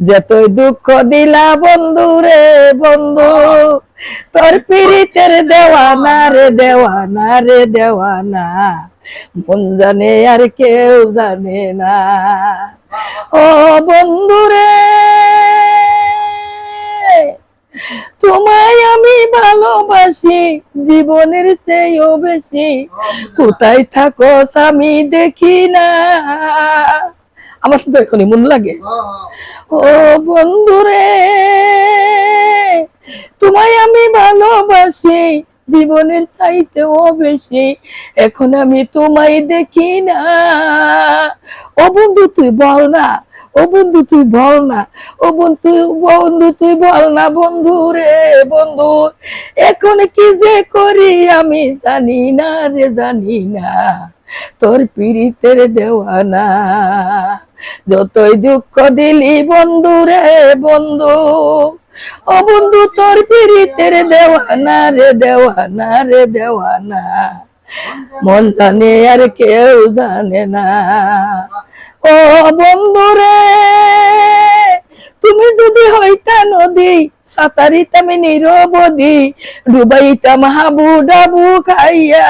যতই দুঃখ দিলা বন্ধু রে বন্ধু, তোর পীড়িতের দেওয়ানা রে দেওয়ানা রে দেওয়ানা, মন জানে আর কেউ জানে না। ও বন্ধু রে, তোমায় আমি ভালোবাসি, জীবনের চেয়েও বেশি। কোথায় থাকো আমি দেখি না। আমার শুধু এখনই মন লাগে। ও বন্ধুরে, তোমায় আমি ভালোবাসি, জীবনের চাইতেও বেশি। এখন আমি তোমায় দেখি না। ও বন্ধু, তুই বল না। ও বন্ধু, তুই বল না। ও বন্ধু বন্ধু, তুই বল না বন্ধু রে বন্ধু। এখন কি যে করি আমি জানি না রে, জানি না। তোর পীড়িতের দেওয়ানা। যতই দুঃখ দিলি বন্ধু রে বন্ধু, ও বন্ধু তোর পীড়িতের দেওয়ানা রে দেওয়ানা রে দেওয়ানা। মন জানে আর কেউ জানে না। ও বন্ধু রে, তুমি যদি হইতা নদী সাঁতারিতাম নিরবধি ডুবাইতাম হাবু ডাবু খাইয়া।